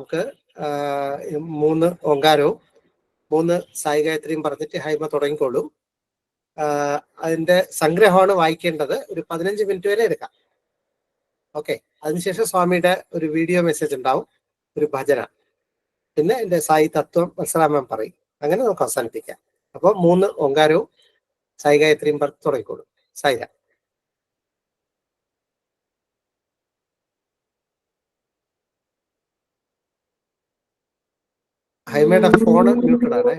നമുക്ക് മൂന്ന് ഓങ്കാരവും മൂന്ന് സായി ഗായത്രിയും പറഞ്ഞിട്ട് ഹൈമ തുടങ്ങിക്കോളും. അതിന്റെ സംഗ്രഹമാണ് വായിക്കേണ്ടത്. ഒരു പതിനഞ്ച് മിനിറ്റ് വരെ എടുക്കാം. ഓക്കെ. അതിനുശേഷം സ്വാമിയുടെ ഒരു വീഡിയോ മെസ്സേജ് ഉണ്ടാവും. ഒരു ഭജന. പിന്നെ എന്റെ സായി തത്വം മത്സരാമൻ പറയും. അങ്ങനെ നമുക്ക് അവസാനിപ്പിക്കാം. അപ്പോൾ മൂന്ന് ഓങ്കാരവും സായി ഗായത്രിയും പറഞ്ഞ് തുടങ്ങിക്കോളും. സായിര. ഹൈമയുടെ ഫോൺ മ്യൂട്ടഡ് ആണ്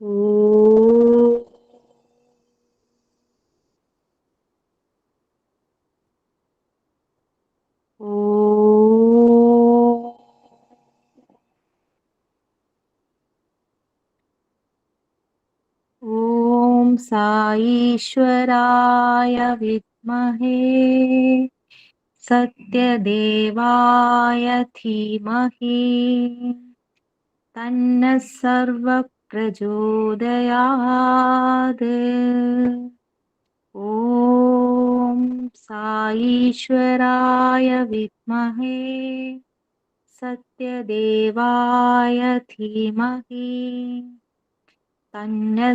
ഓ. साईश्वराय विद्महे सत्यदेवाय धीमहि। तन्नः सर्वप्रचोदयात्। ॐ साईश्वराय विद्महे सत्यदेवाय धीमहि। तन्नः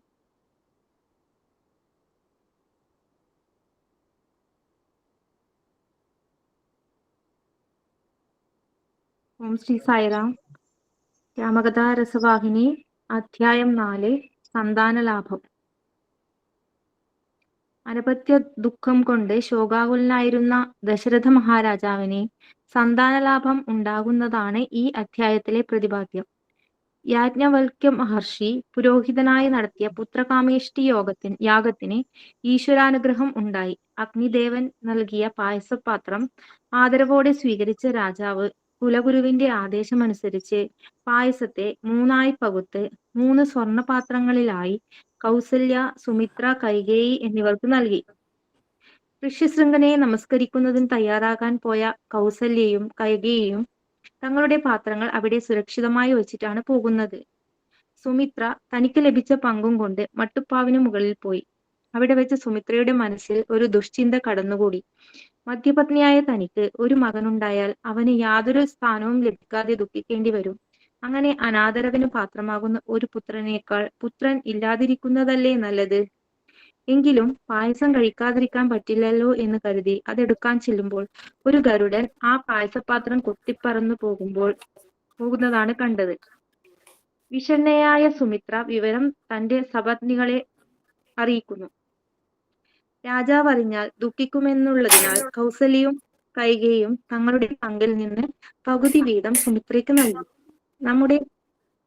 ഓം ശ്രീ സായിറാം. രാമകഥാ രസവാഹിനി അധ്യായം നാല് സന്താനലാഭം. അനപത്യ ദുഃഖം കൊണ്ട് ശോകാകുലനായിരുന്ന ദശരഥ മഹാരാജാവിനെ സന്താനലാഭം ഉണ്ടാകുന്നതാണ് ഈ അധ്യായത്തിലെ പ്രതിപാദ്യം യാജ്ഞവൽക്യ മഹർഷി പുരോഹിതനായി നടത്തിയ പുത്രകാമേഷ്ടി യോഗത്തിന് യാഗത്തിന് ഈശ്വരാനുഗ്രഹം ഉണ്ടായി. അഗ്നിദേവൻ നൽകിയ പായസപാത്രം ആദരവോടെ സ്വീകരിച്ച രാജാവ് കുലഗുരുവിന്റെ ആദേശമനുസരിച്ച് പായസത്തെ മൂന്നായി പകുത്ത് മൂന്ന് സ്വർണപാത്രങ്ങളിലായി കൗസല്യ സുമിത്ര കൈകേയി എന്നിവർക്ക് നൽകി. ഋഷ്യശൃംഖനെ നമസ്കരിക്കുന്നതിന് തയ്യാറാകാൻ പോയ കൗസല്യയും കൈകേയും തങ്ങളുടെ പാത്രങ്ങൾ അവിടെ സുരക്ഷിതമായി വെച്ചിട്ടാണ് പോകുന്നത്. സുമിത്ര തനിക്ക് ലഭിച്ച പങ്കും കൊണ്ട് മട്ടുപ്പാവിന് മുകളിൽ പോയി. അവിടെ വെച്ച് സുമിത്രയുടെ മനസ്സിൽ ഒരു ദുഷ്ചിന്ത കടന്നുകൂടി. മധ്യപത്നിയായ തനിക്ക് ഒരു മകനുണ്ടായാൽ അവന് യാതൊരു സ്ഥാനവും ലഭിക്കാതെ ദുഃഖിക്കേണ്ടി വരും. അങ്ങനെ അനാദരവിന് പാത്രമാകുന്ന ഒരു പുത്രനേക്കാൾ പുത്രൻ ഇല്ലാതിരിക്കുന്നതല്ലേ നല്ലത്? എങ്കിലും പായസം കഴിക്കാതിരിക്കാൻ പറ്റില്ലല്ലോ എന്ന് കരുതി അതെടുക്കാൻ ചെല്ലുമ്പോൾ ഒരു ഗരുഡൻ ആ പായസപാത്രം കൊത്തിപ്പറന്നു പോകുമ്പോൾ പോകുന്നതാണ് കണ്ടത്. വിഷണ്ണയായ സുമിത്ര വിവരം തന്റെ സപത്നികളെ അറിയിക്കുന്നു. രാജാവ് അറിഞ്ഞാൽ ദുഃഖിക്കുമെന്നുള്ളതിനാൽ കൗസല്യയും കൈകയും തങ്ങളുടെ പങ്കിൽ നിന്ന് പകുതി വീതം സുമിത്രയ്ക്ക് നൽകി. നമ്മുടെ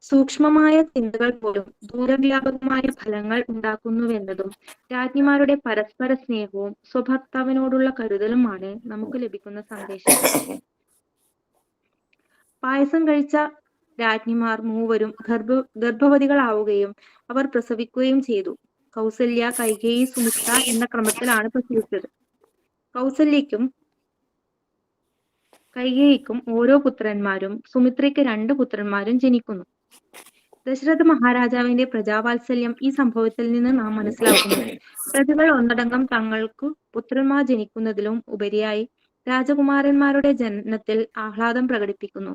സൂക്ഷ്മമായ ചിന്തകൾ പോലും ദൂരവ്യാപകമായ ഫലങ്ങൾ ഉണ്ടാക്കുന്നുവെന്നതും രാജ്ഞിമാരുടെ പരസ്പര സ്നേഹവും സ്വഭർത്താവിനോടുള്ള കരുതലുമാണ് നമുക്ക് ലഭിക്കുന്ന സന്ദേശം. പായസം കഴിച്ച രാജ്ഞിമാർ മൂവരും ഗർഭ ഗർഭവതികളാവുകയും അവർ പ്രസവിക്കുകയും ചെയ്തു. കൗസല്യ കൈകേയി സുമിത്ര എന്ന ക്രമത്തിലാണ് പ്രസവിച്ചത് കൗസല്യക്കും കൈകേയിക്കും ഓരോ പുത്രന്മാരും സുമിത്രയ്ക്ക് രണ്ട് പുത്രന്മാരും ജനിക്കുന്നു. ദശരഥ മഹാരാജാവിന്റെ പ്രജാവാത്സല്യം ഈ സംഭവത്തിൽ നിന്ന് നാം മനസ്സിലാക്കുന്നു. പ്രതികൾ ഒന്നടങ്കം തങ്ങൾക്ക് പുത്രന്മാർ ജനിക്കുന്നതിലും ഉപരിയായി രാജകുമാരന്മാരുടെ ജനനത്തിൽ ആഹ്ലാദം പ്രകടിപ്പിക്കുന്നു.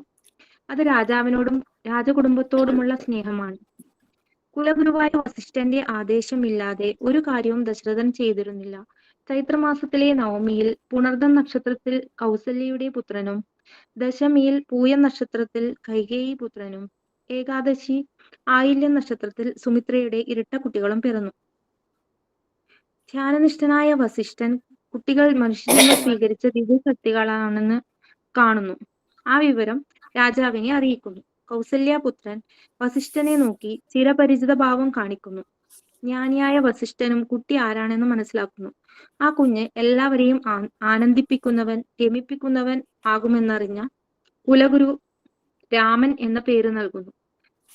അത് രാജാവിനോടും രാജകുടുംബത്തോടുമുള്ള സ്നേഹമാണ്. കുലഗുരുവായ വസിഷ്ഠന്റെ ആദേശമില്ലാതെ ഒരു കാര്യവും ദശരഥൻ ചെയ്തിരുന്നില്ല. ചൈത്രമാസത്തിലെ നവമിയിൽ പുണർദം നക്ഷത്രത്തിൽ കൗസല്യയുടെ പുത്രനും ദശമിയിൽ പൂയ നക്ഷത്രത്തിൽ കൈകേയി പുത്രനും ഏകാദശി ആയില്യ നക്ഷത്രത്തിൽ സുമിത്രയുടെ ഇരട്ട കുട്ടികളും പിറന്നു. ധ്യാനനിഷ്ഠനായ വസിഷ്ഠൻ കുട്ടികൾ മനുഷ്യനെ സ്വീകരിച്ച ദിവ്യശക്തികളാണെന്ന് കാണുന്നു. ആ വിവരം രാജാവിനെ അറിയിക്കുന്നു. കൗസല്യപുത്രൻ വസിഷ്ഠനെ നോക്കി ചിരപരിചിത ഭാവം കാണിക്കുന്നു. ജ്ഞാനിയായ വസിഷ്ഠനും കുട്ടി ആരാണെന്ന് മനസ്സിലാക്കുന്നു. ആ കുഞ്ഞ് എല്ലാവരെയും ആനന്ദിപ്പിക്കുന്നവൻ രമിപ്പിക്കുന്നവൻ ആകുമെന്നറിഞ്ഞ കുലഗുരു രാമൻ എന്ന പേര് നൽകുന്നു.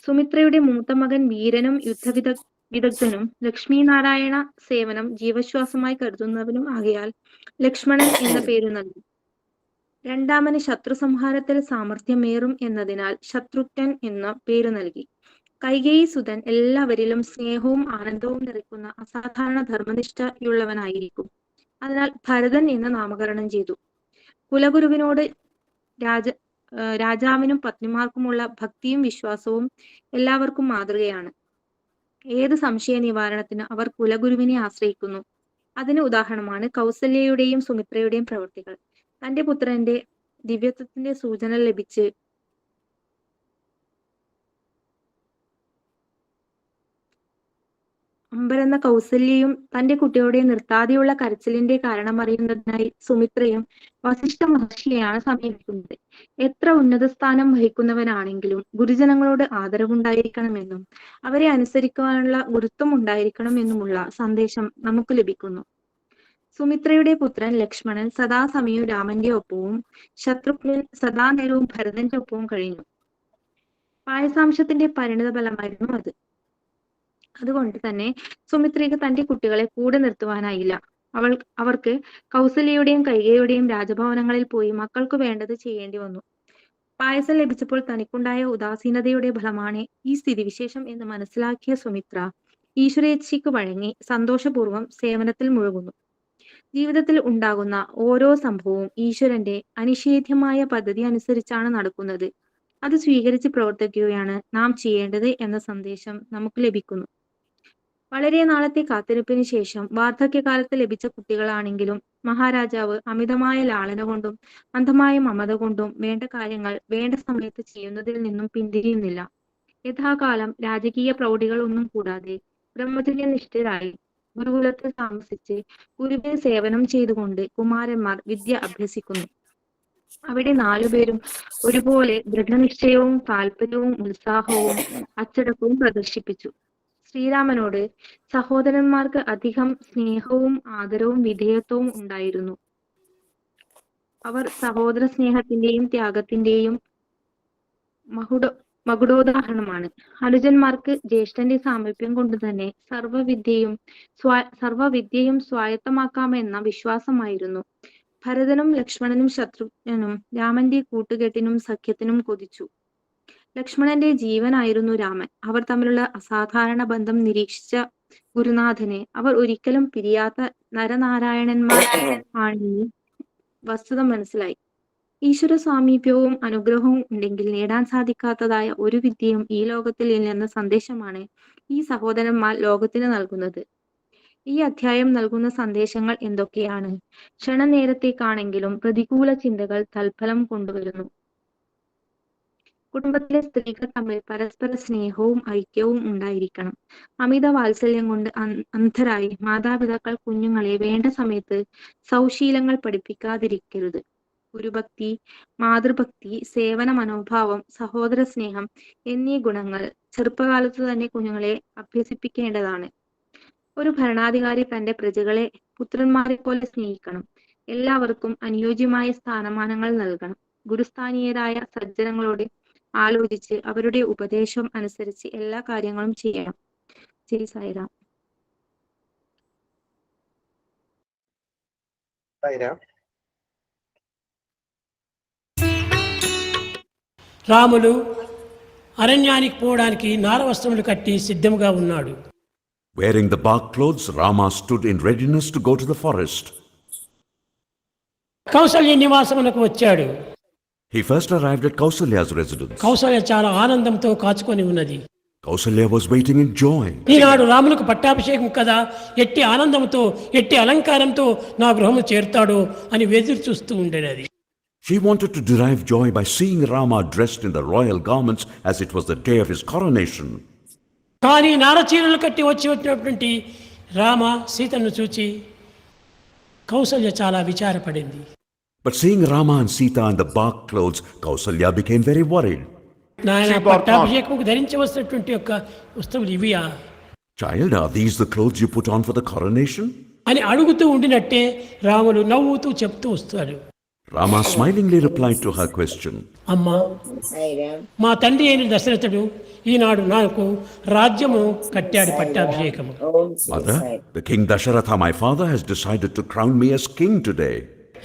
സുമിത്രയുടെ മൂത്ത മകൻ വീരനും യുദ്ധവിദ വിദഗ്ധനും ലക്ഷ്മീനാരായണ സേവനം ജീവശ്വാസമായി കരുതുന്നവനും ആകയാൽ ലക്ഷ്മണൻ എന്ന പേര് നൽകി രണ്ടാമന് ശത്രു സംഹാരത്തിൽ സാമർഥ്യമേറും എന്നതിനാൽ ശത്രുഘ്നൻ എന്ന പേര് നൽകി. കൈകേയി സുതൻ എല്ലാവരിലും സ്നേഹവും ആനന്ദവും നിറയ്ക്കുന്ന അസാധാരണ ധർമ്മനിഷ്ഠയുള്ളവനായിരിക്കും. അതിനാൽ ഭരതൻ എന്ന് നാമകരണം ചെയ്തു. കുലഗുരുവിനോട് രാജ രാജാവിനും പത്നിമാർക്കുമുള്ള ഭക്തിയും വിശ്വാസവും എല്ലാവർക്കും മാതൃകയാണ്. ഏത് സംശയ നിവാരണത്തിന് അവർ കുലഗുരുവിനെ ആശ്രയിക്കുന്നു? അതിന് ഉദാഹരണമാണ് കൗസല്യയുടെയും സുമിത്രയുടെയും പ്രവൃത്തികൾ. തന്റെ പുത്രന്റെ ദിവ്യത്വത്തിന്റെ സൂചന ലഭിച്ച് അമ്പരന്ന കൗസല്യയും തന്റെ കുട്ടിയുടെ നിർത്താതെയുള്ള കരച്ചിലിന്റെ കാരണം അറിയുന്നതിനായി സുമിത്രയും വസിഷ്ഠ മഹർഷിയെയാണ് സമീപിക്കുന്നത്. എത്ര ഉന്നത സ്ഥാനം വഹിക്കുന്നവനാണെങ്കിലും ഗുരുജനങ്ങളോട് ആദരവുണ്ടായിരിക്കണമെന്നും അവരെ അനുസരിക്കുവാനുള്ള ഗുരുത്വം ഉണ്ടായിരിക്കണമെന്നുമുള്ള സന്ദേശം നമുക്ക് ലഭിക്കുന്നു. സുമിത്രയുടെ പുത്രൻ ലക്ഷ്മണൻ സദാസമയവും രാമന്റെ ഒപ്പവും ശത്രുഘ്നൻ സദാനേരവും ഭരതന്റെ ഒപ്പവും കഴിഞ്ഞു. പായസാംശത്തിന്റെ പരിണിത ഫലമായിരുന്നു അത്. അതുകൊണ്ട് തന്നെ സുമിത്രയ്ക്ക് തന്റെ കുട്ടികളെ കൂടെ നിർത്തുവാനായില്ല. അവൾ അവർക്ക് കൗസല്യയുടെയും കൈകയുടെയും രാജഭവനങ്ങളിൽ പോയി മക്കൾക്ക് വേണ്ടത് ചെയ്യേണ്ടി വന്നു. പായസം ലഭിച്ചപ്പോൾ തനിക്കുണ്ടായ ഉദാസീനതയുടെ ഫലമാണ് ഈ സ്ഥിതിവിശേഷം എന്ന് മനസ്സിലാക്കിയ സുമിത്ര ഈശ്വരേച്ഛയ്ക്ക് വഴങ്ങി സന്തോഷപൂർവം സേവനത്തിൽ മുഴുകുന്നു. ജീവിതത്തിൽ ഉണ്ടാകുന്ന ഓരോ സംഭവവും ഈശ്വരന്റെ അനിഷേധ്യമായ പദ്ധതി അനുസരിച്ചാണ് നടക്കുന്നത്. അത് സ്വീകരിച്ച് പ്രവർത്തിക്കുകയാണ് നാം ചെയ്യേണ്ടത് എന്ന സന്ദേശം നമുക്ക് ലഭിക്കുന്നു. വളരെ നാളത്തെ കാത്തിരിപ്പിന് ശേഷം വാർദ്ധക്യകാലത്ത് ലഭിച്ച കുട്ടികളാണെങ്കിലും മഹാരാജാവ് അമിതമായ ലാളന കൊണ്ടും അന്ധമായ മമത കൊണ്ടും വേണ്ട കാര്യങ്ങൾ വേണ്ട സമയത്ത് ചെയ്യുന്നതിൽ നിന്നും പിന്തിരിയുന്നില്ല. യഥാകാലം രാജകീയ പ്രൗഢികൾ ഒന്നും കൂടാതെ ബ്രഹ്മചര്യനിഷ്ഠരായി ഗുരുകുലത്തിൽ താമസിച്ച് ഗുരുവിന് സേവനം ചെയ്തുകൊണ്ട് കുമാരന്മാർ വിദ്യ അഭ്യസിക്കുന്നു. അവിടെ നാലുപേരും ഒരുപോലെ ദൃഢനിശ്ചയവും താല്പര്യവും ഉത്സാഹവും അച്ചടക്കവും പ്രദർശിപ്പിച്ചു. ശ്രീരാമനോട് സഹോദരന്മാർക്ക് അധികം സ്നേഹവും ആദരവും വിധേയത്വവും ഉണ്ടായിരുന്നു. അവർ സഹോദര സ്നേഹത്തിന്റെയും ത്യാഗത്തിന്റെയും മകുട മകുടോദാഹരണമാണ്. അനുജന്മാർക്ക് ജ്യേഷ്ഠന്റെ സാമീപ്യം കൊണ്ട് തന്നെ സർവവിദ്യയും സ്വാ സർവവിദ്യയും സ്വായത്തമാക്കാമെന്ന വിശ്വാസമായിരുന്നു. ഭരതനും ലക്ഷ്മണനും ശത്രുഘ്നും രാമന്റെ കൂട്ടുകെട്ടിനും സഖ്യത്തിനും കൊതിച്ചു. ലക്ഷ്മണന്റെ ജീവനായിരുന്നു രാമൻ. അവർ തമ്മിലുള്ള അസാധാരണ ബന്ധം നിരീക്ഷിച്ച ഗുരുനാഥനെ അവർ ഒരിക്കലും പിരിയാത്ത നരനാരായണന്മാർ ആണെന്ന് വസ്തുത മനസ്സിലായി. ഈശ്വര സാമീപ്യവും അനുഗ്രഹവും ഉണ്ടെങ്കിൽ നേടാൻ സാധിക്കാത്തതായ ഒരു വിദ്യയും ഈ ലോകത്തിൽ ഇല്ലെന്ന സന്ദേശമാണ് ഈ സഹോദരന്മാർ ലോകത്തിന് നൽകുന്നത്. ഈ അധ്യായം നൽകുന്ന സന്ദേശങ്ങൾ എന്തൊക്കെയാണ്? ക്ഷണനേരത്തേക്കാണെങ്കിലും പ്രതികൂല ചിന്തകൾ തൽഫലം കൊണ്ടുവരുന്നു. കുടുംബത്തിലെ സ്ത്രീകൾ തമ്മിൽ പരസ്പര സ്നേഹവും ഐക്യവും ഉണ്ടായിരിക്കണം. അമിത വാത്സല്യം കൊണ്ട് അന്ധരായി മാതാപിതാക്കൾ കുഞ്ഞുങ്ങളെ വേണ്ട സമയത്ത് സൗശീലങ്ങൾ പഠിപ്പിക്കാതിരിക്കരുത്. ഗുരുഭക്തി മാതൃഭക്തി സേവന മനോഭാവം സഹോദര സ്നേഹം എന്നീ ഗുണങ്ങൾ ചെറുപ്പകാലത്ത് തന്നെ കുഞ്ഞുങ്ങളെ അഭ്യസിപ്പിക്കേണ്ടതാണ്. ഒരു ഭരണാധികാരി തന്റെ പ്രജകളെ പുത്രന്മാരെ പോലെ സ്നേഹിക്കണം. എല്ലാവർക്കും അനുയോജ്യമായ സ്ഥാനമാനങ്ങൾ നൽകണം. ഗുരുസ്ഥാനീയരായ സജ്ജനങ്ങളോട് ആലോചിച്ച് അവരുടെ ഉപദേശം അനുസരിച്ച് എല്ലാ കാര്യങ്ങളും ചെയ്യണം. ശരി സായിരാം സായിരാം రాములు అరణ్యానికి పోవడానికి నారవస్త్రములు కట్టి సిద్ధంగా ఉన్నాడు Wearing the bark clothes, Rama stood in readiness to go to the forest. Kaushalya నివాసమునకు వచ్చాడు He first arrived at Kausalya's residence. Kausalya చాలా ఆనందంతో కాచుకొని ఉన్నది Kausalya was waiting in joy. ఈనాడు రాములకు పట్టాభిషేకం కదా ఎట్టి ఆనందంతో ఎట్టి అలంకారంతో నా గృహము చేరుతాడో అని ఎదురు చూస్తూ ఉండేది She wanted to derive joy by seeing Rama dressed in the royal garments as it was the day of his coronation. కానీ నారచీరలు కట్టి వచ్చి వచ్చినటువంటి రామ సీతను చూచి కౌసల్య చాలా విచారపడింది But seeing Rama and Sita in the bark clothes, Kausalya became very worried. నాయన పట్టాభిషేకం ధరించవలసినటువంటి యొక్క వస్తువులు ఇవియా Child, are these the clothes you put on for the coronation? అని అడుగుతూ ఉండినట్టే రాములు నవ్వుతూ చెప్తూ వస్తాడు Rama smilingly replied to her question. అమ్మా సాయిరామ్ మా తండ్రి అయిన దశరథుడు ఈనాడు నాకు రాజ్యము కట్టాడు పట్టాభిషేకము ఓం Shri Mother, Sai the king Dasharatha, my father, has decided to crown me as king today.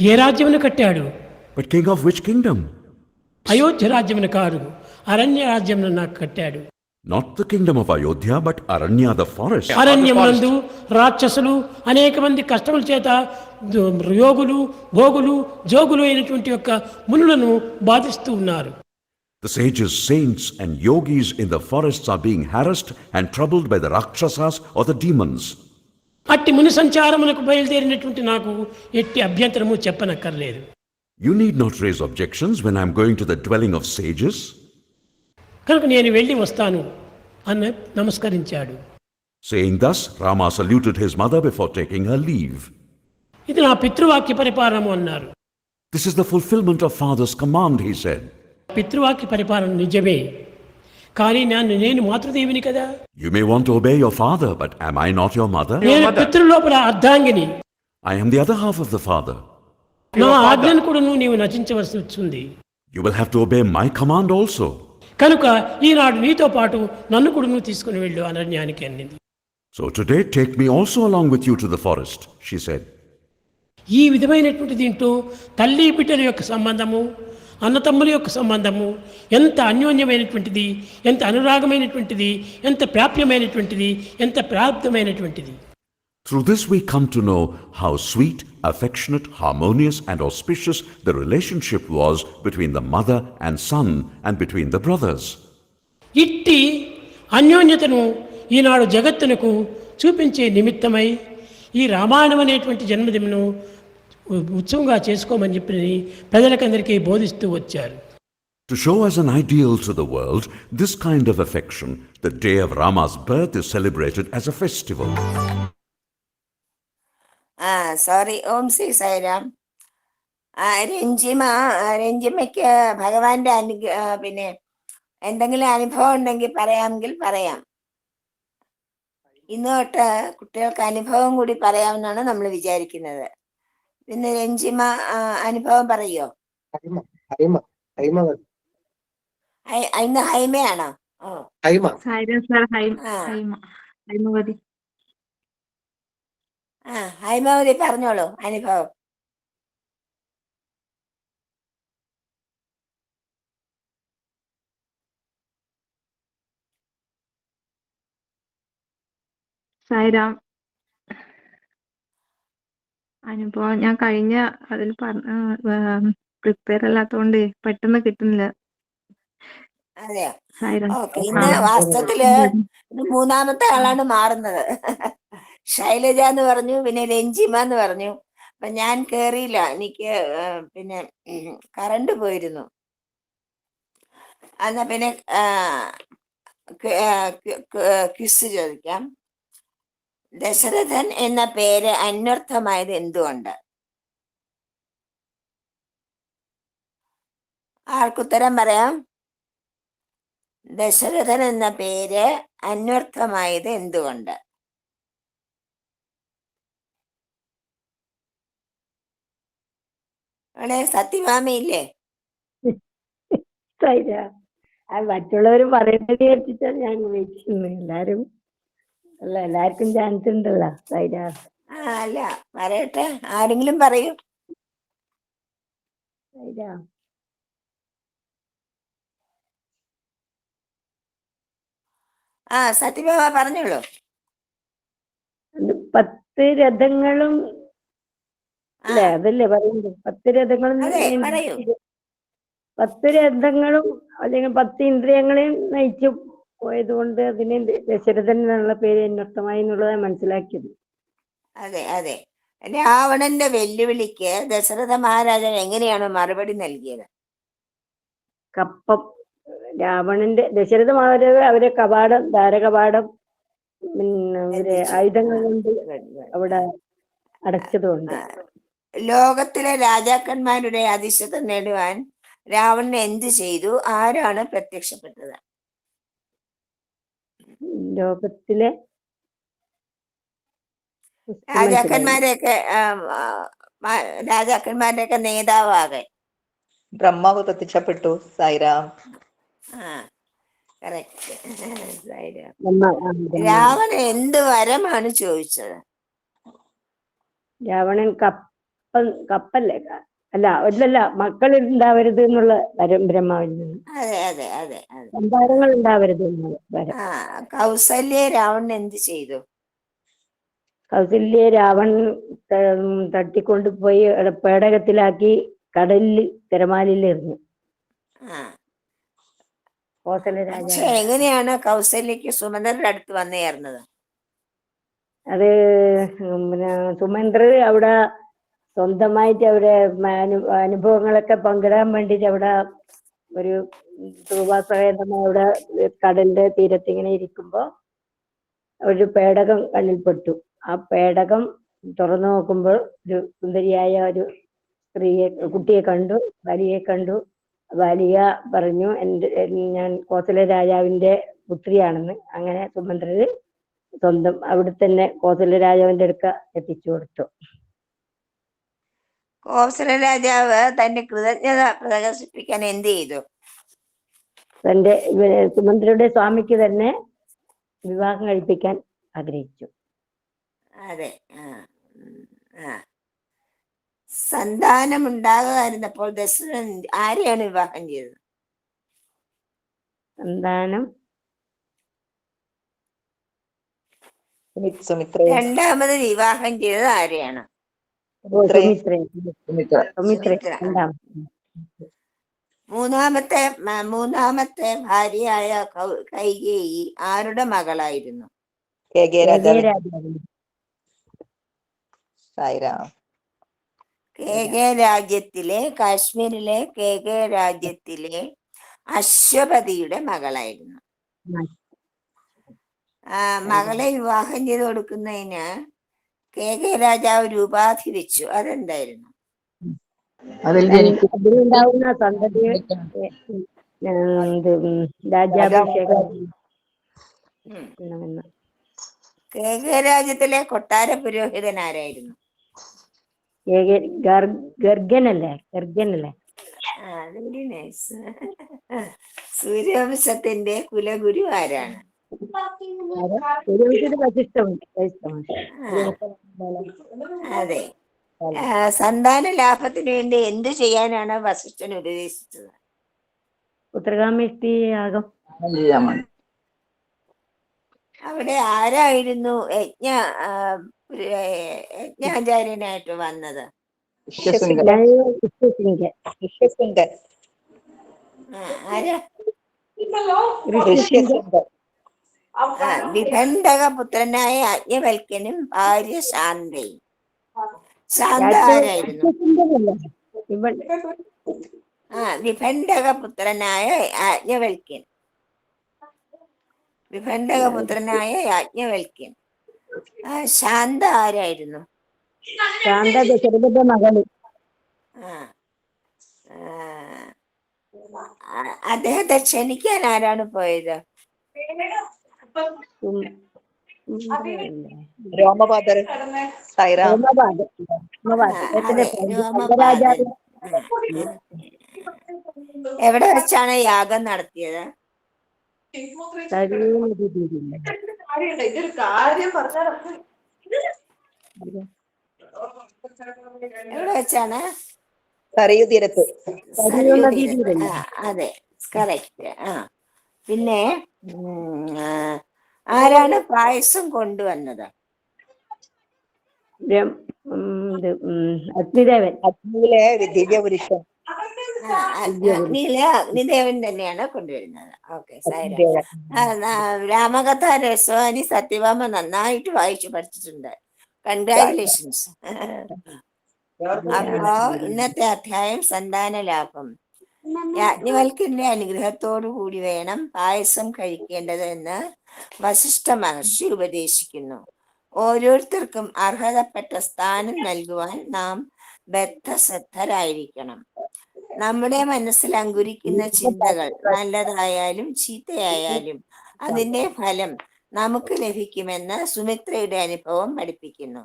ఏ రాజ్యమును కట్టాడు But king of which kingdom? Ayodhya రాజ్యమును కాదు అరణ్య రాజ్యమును నాకు కట్టాడు Not the kingdom of Ayodhya, but Aranya the forest. అరణ్యమునందు రాక్షసులు అనేక మంది కష్టముల చేత దు- యోగులు భోగులు జోగులు అయినటువంటి యొక్క మునులను బాధిస్తూ ఉన్నారు The sages, saints, and yogis in the forests are being harassed and troubled by the Rakshasas or the demons. అట్టి ముని సంచారమునకు బయలుదేరినటువంటి నాకు ఎట్టి అభ్యంతరము చెప్పనక్కర్లేదు You need not raise objections when I am going to the dwelling of sages. కనుక నేను వెళ్ళి వస్తాను అని నమస్కరించాడు Saying thus, Rama saluted his mother before taking her leave. ఇది నా పితృవాక్య పరిపాలనము అన్నారు This is the fulfillment of father's command, he said. పితృవాక్య పరిపాలన నిజమే కానీ నన్ను నేను మాతృదేవిని కదా You may want to obey your father, but am I not your mother? నేను పితృలోపల అర్ధాంగిని I am the other half of the father. నా ఆజ్ఞను కూడా నువ్వు నీవు నచించవలసి వచ్చింది You will have to obey my command also. కనుక ఈనాడు నీతో పాటు నన్ను కూడా నువ్వు తీసుకుని వెళ్ళు అరణ్యానికి అన్నింది So today, take me also along with you to the forest, she said. ఈ విధమైనటువంటి దీంట్లో తల్లి బిడ్డల యొక్క సంబంధము అన్నతమ్ముల యొక్క సంబంధము ఎంత అన్యోన్యమైనటువంటిది ఎంత అనురాగమైనటువంటిది ఎంత ప్రాప్యమైనటువంటిది ఎంత ప్రాప్తమైనటువంటిది Through this, we come to know how sweet, affectionate, harmonious, and auspicious the relationship was between the mother and son and between the brothers. ఇట్టి అన్యోన్యతను ఈనాడు జగత్తునకు చూపించే నిమిత్తమై ఈ రామాయణం అనేటువంటి జన్మదినను ఉత్సవంగా చేసుకోమని చెప్పి ప్రజలకందరికీ బోధిస్తూ వచ్చారు To show as an ideal to the world this kind of affection, the day of Rama's birth is celebrated as a festival. ആ സോറി ഓം ശ്രീ സൈറാം ആ രഞ്ജിമ രഞ്ജിമയ്ക്ക് ഭഗവാന്റെ അനുഗ പിന്നെ എന്തെങ്കിലും അനുഭവം ഉണ്ടെങ്കിൽ പറയാമെങ്കിൽ പറയാം. ഇന്ന് തൊട്ട് കുട്ടികൾക്ക് അനുഭവം കൂടി പറയാമെന്നാണ് നമ്മൾ വിചാരിക്കുന്നത്. പിന്നെ രഞ്ജിമ അനുഭവം പറയോ? ഹൈമ ഹൈമ ഹൈമ. ഇന്ന് ഹൈമയാണോ? ഓ. ഹൈമ. സാർ ഹൈമ. ഹൈമ ഹൈമവതി. ആ ഹൈമാവതി പറഞ്ഞോളൂ അനുഭവം. സായിരാം അനുഭവം ഞാൻ കഴിഞ്ഞ അതിൽ പറഞ്ഞ പ്രിപ്പയർ അല്ലാത്തോണ്ട് പെട്ടെന്ന് കിട്ടുന്നില്ല. അതെയോ? വാസ്തവത്തിൽ മൂന്നാമത്തെ ആളാണ് മാറുന്നത്. ശൈലജ എന്ന് പറഞ്ഞു പിന്നെ രഞ്ജിമ എന്ന് പറഞ്ഞു. അപ്പൊ ഞാൻ കേറിയില്ല. എനിക്ക് പിന്നെ കറണ്ട് പോയിരുന്നു. എന്നാ പിന്നെ ക്വിസ് ചോദിക്കാം. ദശരഥൻ എന്ന പേര് അന്വർത്ഥമായത് എന്തുകൊണ്ട്? ആർക്കുത്തരം പറയാം? ദശരഥൻ എന്ന പേര് അന്വർത്ഥമായത് എന്തുകൊണ്ട്? അവിടെ സത്യഭാമയില്ലേ മറ്റുള്ളവർ പറയുന്നത് കേട്ടിട്ടാണ് ഞാൻ ഉപയോഗിക്കുന്നത് എല്ലാരും അല്ല എല്ലാവർക്കും ചാൻസ് ഉണ്ടല്ലോ സൈര അല്ല പറയട്ടെ ആരെങ്കിലും പറയൂ. ആ സത്യഭാമ പറഞ്ഞോളൂ. പത്ത് രഥങ്ങളും അല്ലേ? അതല്ലേ പറയുന്നത്. പത്ത് രഥങ്ങളും പത്ത് രഥങ്ങളും അല്ലെങ്കിൽ പത്ത് ഇന്ദ്രിയങ്ങളെയും നയിച്ചു പോയത് കൊണ്ട് അതിന് ദശരഥൻ എന്നുള്ള പേര് എന്നർത്ഥമായി എന്നുള്ളതാണ് മനസ്സിലാക്കിയത്. അതെ അതെ. രാവണന്റെ വെല്ലുവിളിക്ക് ദശരഥ മഹാരാജൻ എങ്ങനെയാണ് മറുപടി നൽകിയത്? കപ്പം. രാവണന്റെ ദശരഥ മഹാരാജ അവരെ കവാടം ധാരകവാടം പിന്നെ അവരെ ആയുധങ്ങൾ കൊണ്ട്. അവിടെ അടച്ചതുകൊണ്ട്. ലോകത്തിലെ രാജാക്കന്മാരുടെ അതിശയം നേടുവാൻ രാവണൻ എന്ത് ചെയ്തു? ആരാണ് പ്രത്യക്ഷപ്പെട്ടത്? ലോകത്തിലെ രാജാക്കന്മാരെയൊക്കെ രാജാക്കന്മാരുടെയൊക്കെ നേതാവാകെ. ബ്രഹ്മാവ് പ്രത്യക്ഷപ്പെട്ടു സായിരാം. ബ്രഹ്മ- രാവണൻ എന്ത് വരമാണ് ചോദിച്ചത്? രാവണൻ കപ്പ കപ്പല്ലേ? അല്ല അല്ലല്ല മക്കൾ ഉണ്ടാവരുത് എന്നുള്ള വരം ബ്രഹ്മാവിൽ നിന്ന്. അതെ അതെ അതെ സന്താനങ്ങൾ ഉണ്ടാവരുത് എന്നുള്ള വരം. കൗസല്യ രാവൺ എന്ത് ചെയ്തു? കൗസല്യ രാവൺ തട്ടിക്കൊണ്ടുപോയി പേടകത്തിലാക്കി കടലിൽ തിരമാലിൽ എറിഞ്ഞു. എങ്ങനെയാണ് കൗസല്യക്ക് സുമന്ദ്രന്റെ അടുത്ത് വന്നു ചേർന്നത്? അത് പിന്നെ സുമന്ദ്രർ അവിടെ സ്വന്തമായിട്ട് അവിടെ അനു- അനുഭവങ്ങളൊക്കെ പങ്കിടാൻ വേണ്ടിട്ട് അവിടെ ഒരു തൂവാസഹേതമായി അവിടെ കടലിന്റെ തീരത്ത് ഇങ്ങനെ ഇരിക്കുമ്പോ ഒരു പേടകം കണ്ണിൽപ്പെട്ടു. ആ പേടകം തുറന്നു നോക്കുമ്പോൾ ഒരു സുന്ദരിയായ ഒരു സ്ത്രീയെ കുട്ടിയെ കണ്ടു ബാലിയെ കണ്ടു. ബാലിയ പറഞ്ഞു എന്റെ ഞാൻ കോസല രാജാവിന്റെ പുത്രിയാണെന്ന്. അങ്ങനെ സുമന്ത്രര് സ്വന്തം അവിടെ തന്നെ കോസല രാജാവിന്റെ അടുക്ക എത്തിച്ചു കൊടുത്തു. കോസല രാജാവ് തന്റെ കൃതജ്ഞത പ്രദർശിപ്പിക്കാൻ എന്ത് ചെയ്തു? തന്റെ സുമന്ത്രയുടെ സ്വാമിക്ക് തന്നെ വിവാഹം കഴിപ്പിക്കാൻ ആഗ്രഹിച്ചു. അതെ. സന്താനം ഉണ്ടാകാതിരുന്നപ്പോൾ ദശരഥൻ ആരെയാണ് വിവാഹം ചെയ്തത്? സന്താനം. രണ്ടാമത് വിവാഹം ചെയ്തത് ആരെയാണ്? മൂന്നാമത്തെ മൂന്നാമത്തെ ഭാര്യയായ കൈകേയി ആരുടെ മകളായിരുന്നു? കെ കെ രാജ്യത്തിലെ കാശ്മീരിലെ കെ കെ രാജ്യത്തിലെ അശ്വപതിയുടെ മകളായിരുന്നു. ആ മകളെ വിവാഹം ചെയ്ത് കൊടുക്കുന്നതിന് കെ കെ രാജാവ് ഒരു ഉപാധി വെച്ചു അതെന്തായിരുന്നു അതിൽ അതിലുണ്ടാവുന്ന സന്തതി രാജാഭിഷേകം. കെ കെ രാജ്യത്തിലെ കൊട്ടാര പുരോഹിതൻ ആരായിരുന്നു? ഗർഗനല്ലേ? ഗർഗനല്ലേ? സൂര്യവംശത്തിന്റെ കുലഗുരു ആരാണ്? അതെ. സന്താന ലാഭത്തിന് വേണ്ടി എന്ത് ചെയ്യാനാണ് വസിഷ്ഠൻ ഉപദേശിച്ചത് ഉത്തരകാമേഷ്ടി യാഗം അവിടെ ആരായിരുന്നു യജ്ഞ യജ്ഞാചാര്യനായിട്ട് വന്നത്? ആരാ? ഋഷ്യശൃംഗൻ ആ, വിഭണ്ഡക പുത്രനായ യാജ്ഞവൽക്കനും ഭാര്യ ശാന്തയും ശാന്ത ആരായിരുന്നു? ഇവൻ ആ വിഭണ്ഡക പുത്രനായ ആജ്ഞവൽക്കൻ വിഭണ്ഡക പുത്രനായ ആജ്ഞവൽക്കൻ ആ ശാന്ത ആരായിരുന്നു? ശാന്ത ദശരഥന്റെ മകൾ. ആ ആ, ആ, അദ്ദേഹത്തെ ക്ഷണിക്കാൻ ആരാണ് പോയത്? എവിടെ വെച്ചാണ് യാഗം നടത്തിയത്? എവിടെ വെച്ചാണ്? സരയു തീരത്ത് അതെ. കറക്റ്റ് ആ. പിന്നെ ആരാണ് പായസം കൊണ്ടുവന്നത്? അഗ്നിദേവൻ. അഗ്നിയിലെ ദിവ്യപുരുഷൻ. അഗ്നിയിലെ അഗ്നിദേവൻ തന്നെയാണ് കൊണ്ടുവരുന്നത്. ഓക്കെ രാമകഥ രസവാനി സത്യഭാമ നന്നായിട്ട് വായിച്ചു പഠിച്ചിട്ടുണ്ട്. കൺഗ്രാറ്റുലേഷൻസ് അപ്പോ ഇന്നത്തെ അധ്യായം സന്താന ലാഭം യാജ്ഞവൽക്കന്റെ അനുഗ്രഹത്തോടു കൂടി വേണം പായസം കഴിക്കേണ്ടത് എന്ന് വശിഷ്ഠ മഹർഷി ഉപദേശിക്കുന്നു. ഓരോരുത്തർക്കും അർഹതപ്പെട്ട സ്ഥാനം നൽകുവാൻ നാം ബദ്ധശ്രദ്ധരായിരിക്കണം നമ്മുടെ മനസ്സിൽ അങ്കുരിക്കുന്ന ചിന്തകൾ നല്ലതായാലും ചീത്തയായാലും അതിന്റെ ഫലം നമുക്ക് ലഭിക്കുമെന്ന് സുമിത്രയുടെ അനുഭവം പഠിപ്പിക്കുന്നു.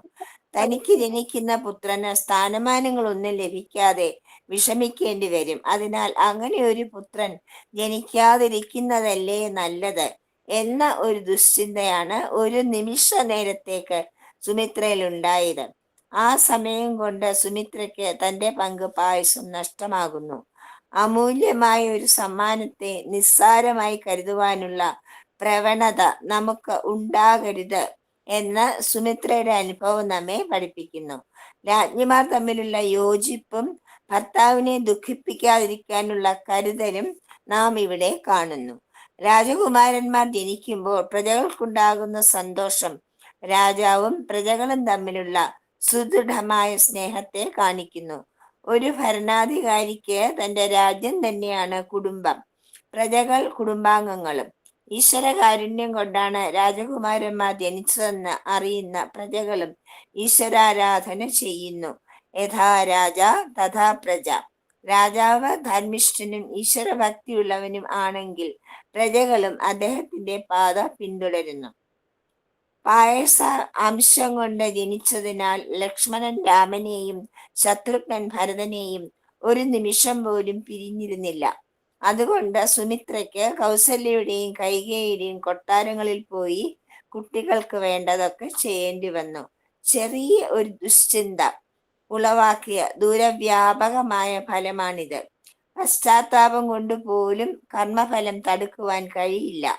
തനിക്ക് ജനിക്കുന്ന പുത്രന് സ്ഥാനമാനങ്ങളൊന്നും ലഭിക്കാതെ വിഷമിക്കേണ്ടി വരും അതിനാൽ അങ്ങനെ ഒരു പുത്രൻ ജനിക്കാതിരിക്കുന്നതല്ലേ നല്ലത് എന്ന ഒരു ദുശ്ചിന്തയാണ് ഒരു നിമിഷ നേരത്തേക്ക് സുമിത്രയിൽ ഉണ്ടായത് ആ സമയം കൊണ്ട് സുമിത്രയ്ക്ക് തന്റെ പങ്ക് പായസം നഷ്ടമാകുന്നു. അമൂല്യമായ ഒരു സമ്മാനത്തെ നിസ്സാരമായി കരുതുവാനുള്ള പ്രവണത നമുക്ക് ഉണ്ടാകരുത് എന്ന് സുമിത്രയുടെ അനുഭവം നമ്മെ പഠിപ്പിക്കുന്നു. രാജ്ഞിമാർ തമ്മിലുള്ള യോജിപ്പും ഭർത്താവിനെ ദുഃഖിപ്പിക്കാതിരിക്കാനുള്ള കരുതലും നാം ഇവിടെ കാണുന്നു. രാജകുമാരന്മാർ ജനിക്കുമ്പോൾ പ്രജകൾക്കുണ്ടാകുന്ന സന്തോഷം രാജാവും പ്രജകളും തമ്മിലുള്ള സുദൃഢമായ സ്നേഹത്തെ കാണിക്കുന്നു. ഒരു ഭരണാധികാരിക്ക് തന്റെ രാജ്യം തന്നെയാണ് കുടുംബം. പ്രജകൾ കുടുംബാംഗങ്ങളും ഈശ്വര കാരുണ്യം കൊണ്ടാണ് രാജകുമാരന്മാർ ജനിച്ചതെന്ന് അറിയുന്ന പ്രജകളും ഈശ്വരാരാധന ചെയ്യുന്നു. യഥാ രാജ തഥാ പ്രജ. രാജാവ് ധർമ്മിഷ്ഠനും ഈശ്വരഭക്തിയുള്ളവനും ആണെങ്കിൽ പ്രജകളും അദ്ദേഹത്തിന്റെ പാത പിന്തുടരുന്നു. പായസ അംശം കൊണ്ട് ജനിച്ചതിനാൽ ലക്ഷ്മണൻ രാമനെയും ശത്രുഘ്നൻ ഭരതനെയും ഒരു നിമിഷം പോലും പിരിഞ്ഞിരുന്നില്ല. അതുകൊണ്ട് സുമിത്രയ്ക്ക് കൗസല്യയുടെയും കൈകേയുടെയും കൊട്ടാരങ്ങളിൽ പോയി കുട്ടികൾക്ക് വേണ്ടതൊക്കെ ചെയ്യേണ്ടി വന്നു. ചെറിയ ഒരു ദുശ്ചിന്ത. ഉളവാക്കിയ ദൂരവ്യാപകമായ ഫലമാണിത്. പശ്ചാത്താപം കൊണ്ട് പോലും കർമ്മഫലം തടുക്കുവാൻ കഴിയില്ല.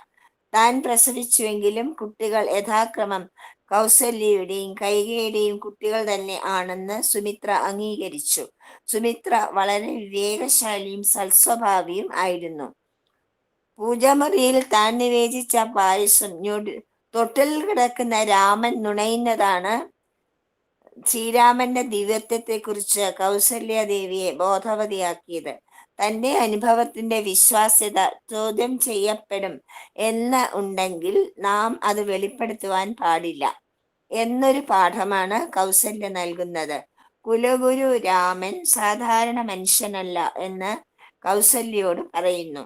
താൻ പ്രസവിച്ചുവെങ്കിലും കുട്ടികൾ യഥാക്രമം കൗസല്യയുടെയും കൈകയുടെയും കുട്ടികൾ തന്നെ ആണെന്ന് സുമിത്ര അംഗീകരിച്ചു. സുമിത്ര വളരെ വിവേകശാലിയും സൽസ്വഭാവിയും ആയിരുന്നു. പൂജാമുറിയിൽ താൻ നിവേദിച്ച പായസം തൊട്ടിൽ കിടക്കുന്ന രാമൻ നുണയുന്നതാണ് ശ്രീരാമന്റെ ദിവ്യത്വത്തെ കുറിച്ച് കൗസല്യാദേവിയെ ബോധവതിയാക്കിയത്. തന്റെ അനുഭവത്തിന്റെ വിശ്വാസ്യത ചോദ്യം ചെയ്യപ്പെടും എന്ന് ഉണ്ടെങ്കിൽ നാം അത് വെളിപ്പെടുത്തുവാൻ പാടില്ല എന്നൊരു പാഠമാണ് കൗസല്യ നൽകുന്നത്. കുലഗുരു രാമൻ സാധാരണ മനുഷ്യനല്ല എന്ന് കൗസല്യോട് പറയുന്നു.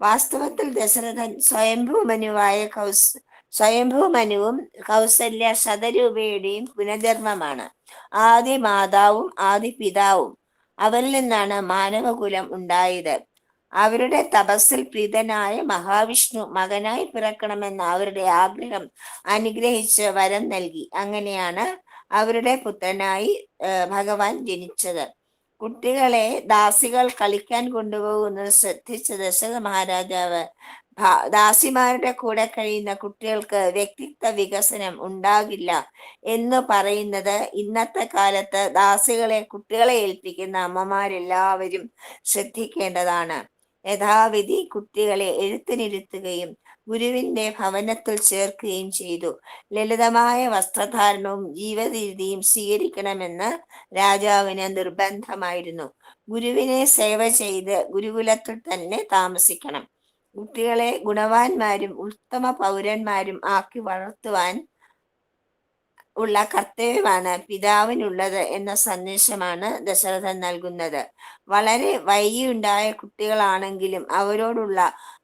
വാസ്തവത്തിൽ ദശരഥൻ സ്വയംഭൂമനുവായ കൗസ് സ്വയംഭൂമനുവും കൗസല്യ ശതരൂപയുടെയും പുനർജന്മമാണ് ആദ്യ മാതാവും ആദ്യ പിതാവും അവരിൽ നിന്നാണ് മാനവകുലം ഉണ്ടായത്. അവരുടെ തപസ്സിൽ പ്രീതനായ മഹാവിഷ്ണു മകനായി പിറക്കണമെന്ന് അവരുടെ ആഗ്രഹം അനുഗ്രഹിച്ച് വരം നൽകി. അങ്ങനെയാണ് അവരുടെ പുത്രനായി ഭഗവാൻ ജനിച്ചത്. കുട്ടികളെ ദാസികൾ കളിക്കാൻ കൊണ്ടുപോകുന്നത് ശ്രദ്ധിച്ച ദശരഥ മഹാരാജാവ് ദാസിമാരുടെ കൂടെ കഴിയുന്ന കുട്ടികൾക്ക് വ്യക്തിത്വ വികസനം ഉണ്ടാകില്ല എന്ന് പറയുന്നത് ഇന്നത്തെ കാലത്ത് ദാസികളെ കുട്ടികളെ ഏൽപ്പിക്കുന്ന അമ്മമാരെല്ലാവരും ശ്രദ്ധിക്കേണ്ടതാണ്. യഥാവിധി കുട്ടികളെ എഴുത്തിനിരുത്തുകയും ഗുരുവിന്റെ ഭവനത്തിൽ ചേർക്കുകയും ചെയ്തു. ലളിതമായ വസ്ത്രധാരണവും ജീവിതരീതിയും സ്വീകരിക്കണമെന്ന് രാജാവിന് നിർബന്ധമായിരുന്നു. ഗുരുവിനെ സേവ ചെയ്ത് ഗുരുകുലത്തിൽ തന്നെ താമസിക്കണം. കുട്ടികളെ ഗുണവാന്മാരും ഉത്തമ പൗരന്മാരും ആക്കി വളർത്തുവാൻ ഉള്ള കർത്തവ്യമാണ് പിതാവിനുള്ളത് എന്ന സന്ദേശമാണ് ദശരഥൻ നൽകുന്നത്. വളരെ വൈകിയുണ്ടായ കുട്ടികളാണെങ്കിലും അവരോടുള്ള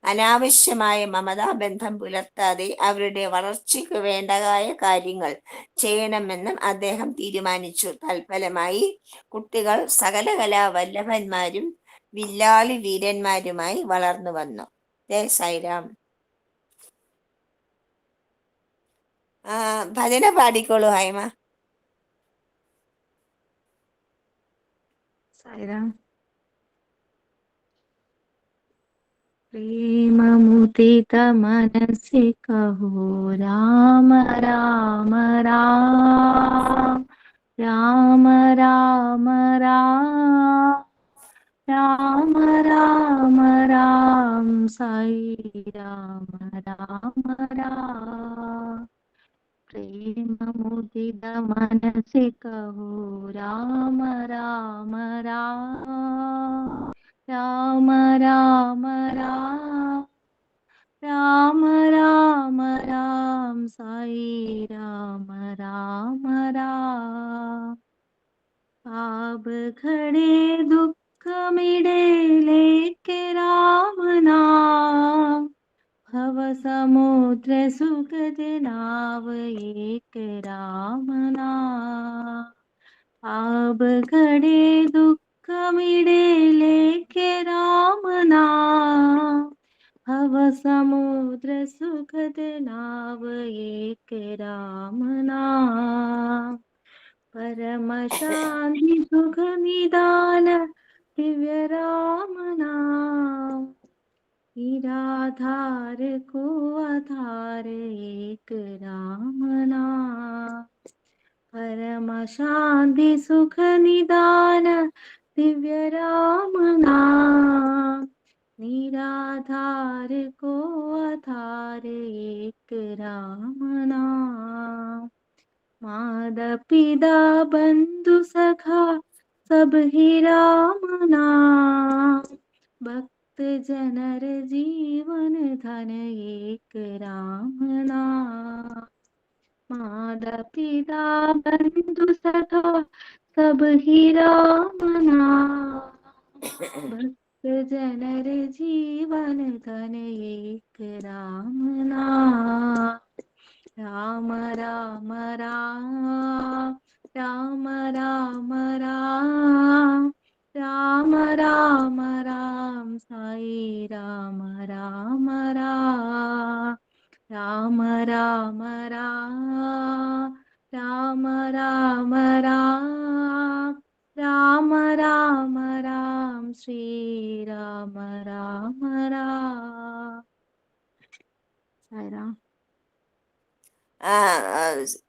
അനാവശ്യമായ മമതാബന്ധം പുലർത്താതെ അവരുടെ വളർച്ചയ്ക്ക് വേണ്ടതായ കാര്യങ്ങൾ ചെയ്യണമെന്നും അദ്ദേഹം തീരുമാനിച്ചു. തൽഫലമായി കുട്ടികൾ സകലകലാ വല്ലഭന്മാരും വില്ലാളി വീരന്മാരുമായി വളർന്നു വന്നു జై సాయిరామ్ భజన పాడికోడు హాయమా సాయిరామ్ प्रेम मुदित मनसि कहो राम राम राम राम राम राम राम राम राम, साई राम राम राम। प्रेम मुदित मन से कहो, राम राम राम। राम राम राम। राम राम राम, साई राम राम राम। पाप खड़े दुख मिढे लेक रामना हव समोद्र सुख माता पिता बंधु सखा, सब ही राम नाम। भक्त जनर जीवन धन एक राम नाम। माता पिता बंधु सखा, सब ही राम नाम। भक्त जनर जीवन धन एक राम नाम। राम राम राम राम राम राम राम राम राम, साई राम राम राम राम राम राम राम राम राम राम राम राम, श्री राम राम राम। साई राम।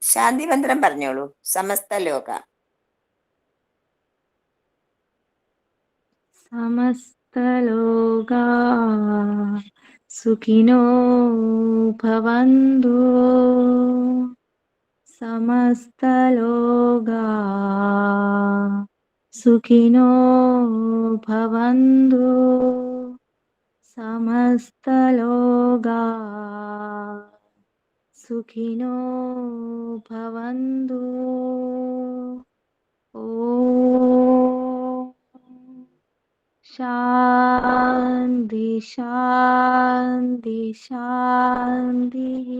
ശാന്തി മന്ത്രം പറഞ്ഞോളൂ. സമസ്ത ലോക. സമസ്തലോകാ സുഖിനോ ഭവന്തു. സമസ്തലോകാ സുഖിനോ ഭവന്തു. സമസ്തലോകാ सुखिनो भवन्तु ॐ शान्ति शान्ति शान्तिः